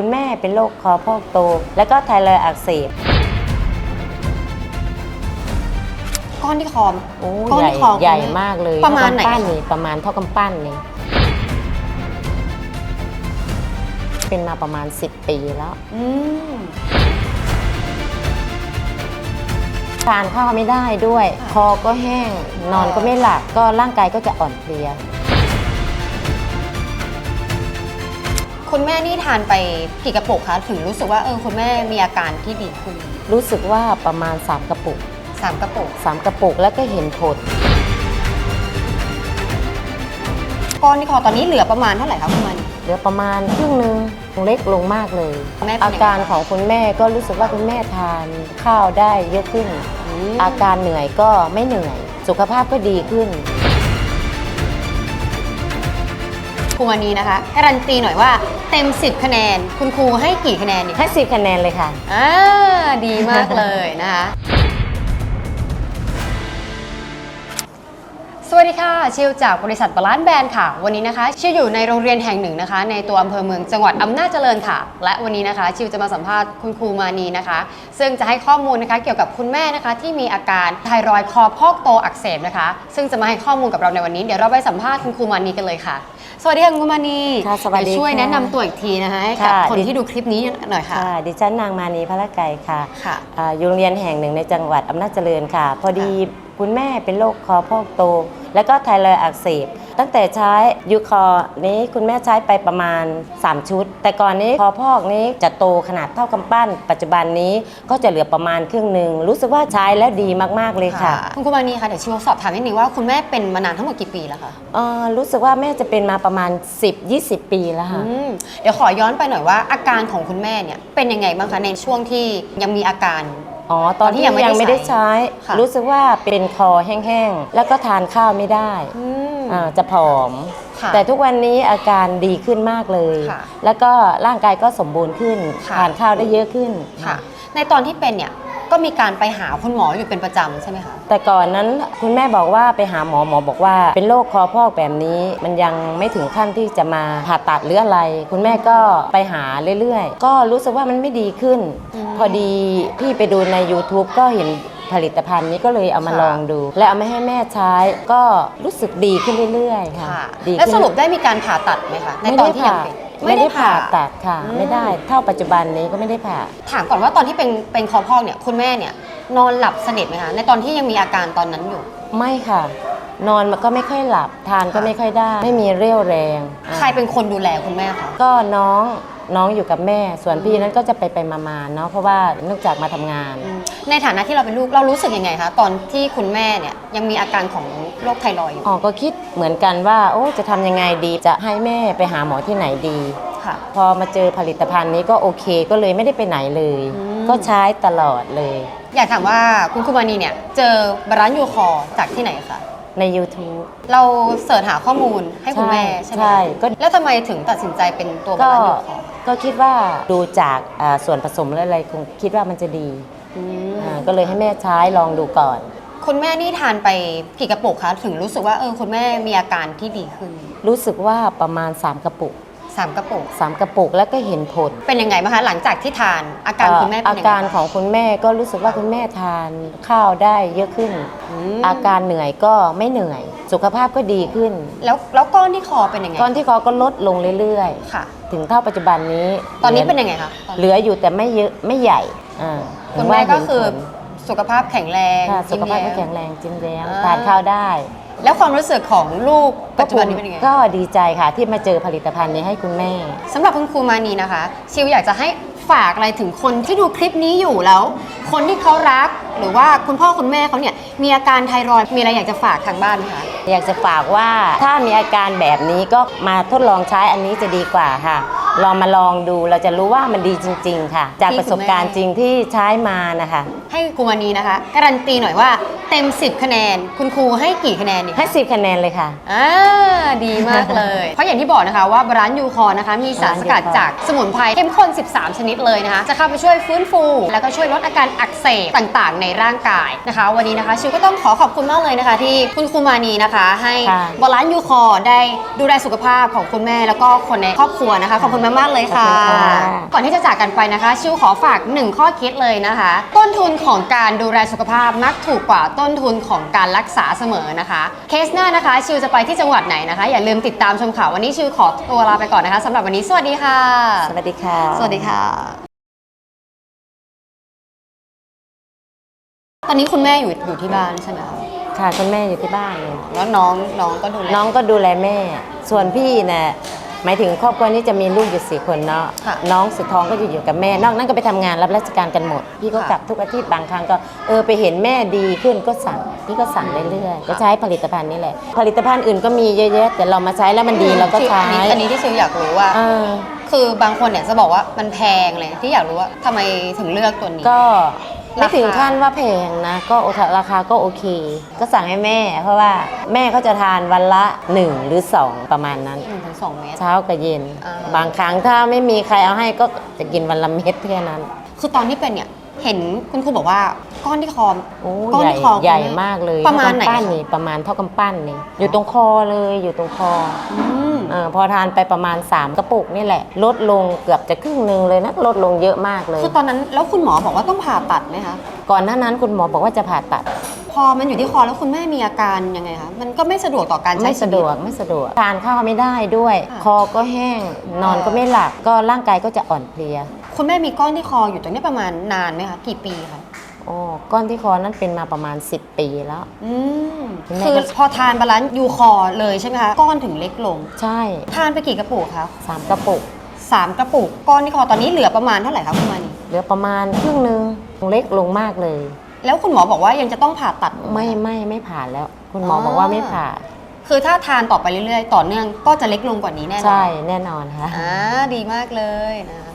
คุณแม่เป็นโรคคอพอกโต แล้วก็ไทรอยด์อักเสบ ก้อนที่คอโอ้ก้อนใหญ่ที่คอใหญ่มากเลยประมาณไหน เท่กำปั้นนี่ประมาณเท่ากำปั้นนี่เป็นมาประมาณ 10 ปีแล้ว อืม ทานข้าวไม่ได้ด้วย ค่ะ คอก็แห้ง นอนก็ไม่หลับ ก็ร่างกายก็จะอ่อนเพลีย คุณแม่นี่ทานไปกี่กระปุกคะถึงรู้สึกว่าเออคุณแม่มีอาการที่ดีขึ้นรู้สึกว่าประมาณ 3 กระปุก สามกระปุก 3 กระปุกแล้วก็เห็นผลก้อนที่คอตอนนี้เหลือประมาณเท่าไหร่คะคุณมัน เหลือประมาณครึ่งหนึ่งเล็กลงมากเลย แม่เป็นยังไง อาการของคุณแม่ก็รู้สึกว่าคุณแม่ทานข้าวได้เยอะขึ้น อาการเหนื่อยก็ไม่เหนื่อย สุขภาพก็ดีขึ้น ครูมานีนะคะการันตีหน่อยว่าเต็ม 10 คะแนน คุณครูให้กี่คะแนนดีให้สิบคะแนนเลยค่ะ อ่าดีมากเลยนะคะ สวัสดีค่ะ ชิวจากบริษัทบาลานซ์แบรนด์ค่ะ วันนี้นะคะ ชิวอยู่ในโรงเรียนแห่งหนึ่งนะคะ ในตัวอำเภอเมืองจังหวัดอำนาจเจริญค่ะ และวันนี้นะคะ ชิวจะมาสัมภาษณ์คุณครูมานีนะคะ ซึ่งจะให้ข้อมูลนะคะเกี่ยวกับคุณแม่นะคะ ที่มีอาการไทรอยด์คอพอกโตอักเสบนะคะ ซึ่งจะมาให้ข้อมูลกับเราในวันนี้เดี๋ยวเราไปสัมภาษณ์คุณครูมานีกันเลยค่ะ สวัสดีค่ะคุณครูมานีค่ะสวัสดีเยวช่วยค่ะแนะนำตัวอีกทีนะคะให้กับค่ะคนดิที่ดูคลิปนี้หน่อยค่ะค่ะดิฉันนางมานีพระไก่ค่ะค่ะอ่าอยู่โรงเรียนแห่งหนึ่งในจังหวัดอำนาจเจริญค่ะ พอดี คุณแม่เป็นโรคคอพอกโต แล้วก็ไทรอยด์อักเสบ ตั้งแต่ใช้ยูคอนี้คุณแม่ใช้ไปประมาณ 3 ชุด แต่ก่อนนี้คอพอกนี้จะโตขนาดเท่ากำปั้น ปัจจุบันนี้ก็จะเหลือประมาณครึ่งหนึ่งรู้สึกว่าใช้แล้วดีมากๆเลยค่ะ คุณครูมานีคะเดี๋ยวชิวสอบถามนิดนึงว่าคุณแม่เป็นมานานทั้งหมดกี่ปีแล้วคะเอ่อรู้สึกว่าแม่จะเป็นมาประมาณ 10-20 ปีแล้วค่ะ อืมเดี๋ยวขอย้อนไปหน่อยว่าอาการของคุณแม่เนี่ยเป็นยังไงบ้างคะในช่วงที่ยังมีอาการ อ๋อ ตอนที่ยังไม่ได้ใช้ ค่ะ รู้สึกว่าเป็นคอแห้งๆ แล้วก็ทานข้าวไม่ได้อืม อ่าจะผอม ค่ะแต่ทุกวันนี้อาการดีขึ้นมากเลย ค่ะ แล้วก็ร่างกายก็สมบูรณ์ขึ้นค่ะทานข้าวได้เยอะขึ้น ค่ะ ในตอนที่เป็นเนี่ย ก็มีการไปหาคุณหมออยู่เป็นประจำใช่ไหมคะ แต่ก่อนนั้นคุณแม่บอกว่าไปหาหมอหมอบอกว่า เป็นโรคคอพอกแบบนี้ มันยังไม่ถึงขั้นที่จะมาผ่าตัดหรืออะไร คุณแม่ก็ไปหาเรื่อยๆ ก็รู้สึกว่ามันไม่ดีขึ้นอืมพอดีพี่ไปดูใน YouTube ก็เห็นผลิตภัณฑ์นี้ก็เลยเอามาค่ะลองดู และเอามาให้แม่ใช้ก็รู้สึกดีขึ้นเรื่อยๆค่ะ ค่ะ ดีแล้วขึ้น สรุปได้มีการผ่าตัดไหมคะในไม่ตอได้นที่ยัผ่างเป็น ไม่ได้ผ่าตัดค่ะอืมไม่ได้เท่าปัจจุบันนี้ก็ไม่ได้ผ่า ถามก่อนว่าตอนที่เป็นเป็นคอพอกเนี่ยคุณแม่เนี่ย นอนหลับสนิทไหมคะในตอนที่ยังมีอาการตอนนั้นอยู่ ไม่ค่ะ นอนมันก็ไม่ค่อยหลับ ทานก็ค่ะไม่ค่อยได้ ไม่มีเรี่ยวแรงอะใครเป็นคนดูแลคุณแม่คะ ก็น้องน้องอยู่กับแม่ ส่วนพี่นั้นก็จะไปไปมามาๆเนาะเพราะว่าเนื่องจากมาทำงานอืมในฐานะที่เราเป็นลูกเรารู้สึกยังไงคะตอนที่คุณแม่เนี่ยยังมีอาการของโรคไทรอยด์อยู่อ๋อก็คิดเหมือนกันว่า โอ้จะทำยังไงดีจะให้แม่ไปหาหมอที่ไหนดี ค่ะ พอมาเจอผลิตภัณฑ์นี้ก็โอเคก็เลยไม่ได้ไปไหนเลย อืม ก็ใช้ตลอดเลย อยากถามว่าคุณคุมานีเนี่ย เจอบาลานซ์ยูคอร์จากที่ไหนคะใน YouTube เราเสิร์ชหาข้อมูลให้คุณแม่ใช่ไหมใช่ก็ แล้วทำไมถึงตัดสินใจเป็นตัวบาก็ลานซ์ยูคอร์ก็คิดว่าดูจากอ่าส่วนผสมและอะไรคงคิดว่ามันจะดีอืมอ่าก็เลยให้แม่ใช้ลองดูก่อน คุณแม่นี่ทานไปกี่กระปุกคะถึงรู้สึกว่าเออคุณแม่มีอาการที่ดีขึ้น รู้สึกว่าประมาณ 3 กระปุก สามกระปุก3กระปุกแล้วก็เห็นผลเป็นยังไงบ้างคะหลังจากที่ทานอาการคุณแม่เป็นอายังไงการของคุณแม่ก็รู้สึกว่าคุณแม่ทานข้าวได้เยอะขึ้นมอาการเหนื่อยก็ไม่เหนื่อย สุขภาพก็ดีขึ้น แล้วแล้วก้อนที่คอเป็นยังไงก้อนที่คอก็ลดลงเรื่อยค่ะ ๆ ถึงเท่าปัจจุบันนี้ตอนนี้หลืเป็นยังไงคะตอนเหลืออยู่แต่ไม่เยอะไม่ใหญ่อ่าคุณแม่ก็คือถืว่าเห็นผลสุขภาพแข็งแรงค่ะสุยิ้มขภาพก็ย้ม แข็งแรงจิ้มแย้มอ่า ทานข้าวได้ แล้วความรู้สึกของลูกปัจจุบันนี้เป็นยังไงก็ดีใจค่ะที่มาเจอผลิตภัณฑ์นี้ให้คุณแม่สำหรับคุณครูมานีนะคะ ชิวอยากจะให้ฝากอะไรถึงคนที่ดูคลิปนี้อยู่แล้ว คนที่เขารักหรือว่าคุณพ่อคุณแม่เขาเนี่ยมีอาการไทรอยด์มีอะไรอยากจะฝากทางบ้านไหมคะอยากจะฝากว่าถ้ามีอาการแบบนี้ก็มาทดลองใช้อันนี้จะดีกว่าค่ะ ลองมาลองดูเราจะรู้ว่ามันดีจริง ๆ ค่ะ จากประสบการณ์จริงที่ใช้มานะคะ ให้ครูมานีนะคะ การันตีหน่อยว่าเต็ม 10 คะแนน คุณครูให้กี่คะแนนดีคะให้สิบคะแนนเลยค่ะ อ่าดีมากเลย เพราะอย่างที่บอกนะคะว่าบรานยูคอร์นะคะ มีสารสกัดจากสมุนไพรเข้มข้น 13 ชนิดเลยนะคะ จะเข้าไปช่วยฟื้นฟู แล้วก็ช่วยลดอาการอักเสบต่างๆ ในร่างกายนะคะ วันนี้นะคะชิวก็ต้องขอขอบคุณมากเลยนะคะ ที่คุณครูมานีนะคะ ให้ค่ะ บรานยูคอร์ได้ดูแลสุขภาพของคุณแม่แล้วก็คนในครอบครัวนะคะขอบคุณมาก ๆ เลยค่ะ ขอบคุณค่ะก่อนที่จะจากกันไปนะคะ ชิวขอฝาก1ข้อคิดเลยนะคะ ต้นทุนของการดูแลสุขภาพมักถูกกว่าต้นทุนของการรักษาเสมอนะคะ เคสหน้านะคะ ชิวจะไปที่จังหวัดไหนนะคะ อย่าลืมติดตามชมข่าววันนี้ชิวขอตัวลาไปก่อนนะคะสำหรับวันนี้สวัสดีค่ะ สวัสดีค่ะ สวัสดีค่ะ ตอนนี้คุณแม่อยู่อยู่ที่บ้านใช่ไหมคะค่ะคุณแม่อยู่ที่บ้านเลยแล้วน้องน้องก็ดูแล น้องก็ดูแลแม่ ส่วนพี่เนี่ย หมายถึงครอบครัวนี้จะมีลูกอยู่สี่คนเนาะค่ะน้องสุดท้องก็อยู่อยู่กับแม่ นอกนั้นก็ไปทำงานรับราชการกันหมด พี่ก็ค่ะ กลับทุกอาทิตย์บางครั้งก็เออไปเห็นแม่ดีขึ้นก็สั่งพี่ก็สั่งเรื่อยๆก็ใช้ผลิตภัณฑ์นี้แหละ ผลิตภัณฑ์อื่นก็มีเยอะแยะแต่เรามาใช้แล้วมันดีเราก็ใช้อันนี้อันนี้ที่ชิวอยากรู้ว่า เออ คือบางคนเนี่ยจะบอกว่ามันแพงเลยที่อยากรู้ว่าทำไมถึงเลือกตัวนี้ ก็ ไม่ราคาถึงขั้นว่าแพงนะ ก็โอเคราคาก็โอเค ก็สั่งให้แม่ เพราะว่าแม่เขาจะทานวันละ 1 หรือ 2 ประมาณนั้นหนึ่งถึงสองเมตรเช้ากับเย็นอ่าบางครั้งถ้าไม่มีใครเอาให้ก็จะกินวันละเม็ดแค่นั้น คือตอนที่เป็นเนี่ย เห็นคุณครูบอกว่าก้อนที่คอโอ้ก้อนใหญ่ที่คอคุณใหญ่แม่มากเลยประมาณไหนเท่กำปั้นคะนี่ประมาณเท่ากำปั้นนี่อยู่ตรงคอเลยอยู่ตรงคออืมเออพอทานไปประมาณ 3 กระปุกนี่แหละ ลดลงเกือบจะครึ่งหนึ่งเลยนะลดลงเยอะมากเลย คือตอนนั้นแล้วคุณหมอบอกว่าต้องผ่าตัดไหมคะ ก่อนหน้านั้นคุณหมอบอกว่าจะผ่าตัด พอมันอยู่ที่คอแล้วคุณแม่มีอาการยังไงคะ มันก็ไม่สะดวกต่อการใช้ไม่สะดวกชีไม่สะดวกทานข้าวไม่ได้ด้วย ค่ะ คอก็แห้งนอนก็ไม่หลับก็ร่างกายก็จะอ่อนเพลีย คุณแม่มีก้อนที่คออยู่ตรงนี้ประมาณนานไหมคะกี่ปีคะโอ้ก้อนที่คอนั้นเป็นมาประมาณ 10 ปีแล้ว อืมคุณแม่คือก็ พอทานบาลานซ์ยูคอเลยใช่ไหมคะก้อนถึงเล็กลง ใช่ทานไปกี่กระปุกคะสามกระปุกสามกระปุกก้อนที่คอตอนนี้เหลือประมาณเท่าไหร่คะคุณมานีเหลือประมาณครึ่งหนึ่งเล็กลงมากเลย แล้วคุณหมอบอกว่ายังจะต้องผ่าตัดหไม่ไม่ไม่ผ่านแล้ว คุณหมอออ บอกว่าไม่ผ่าคือถ้าทานต่อไปเรื่อยๆ ต่อเนื่องก็จะเล็กลงกว่านี้แน่นอนใช่แน่นอนค่ะ อ่าดีมากเลยนะ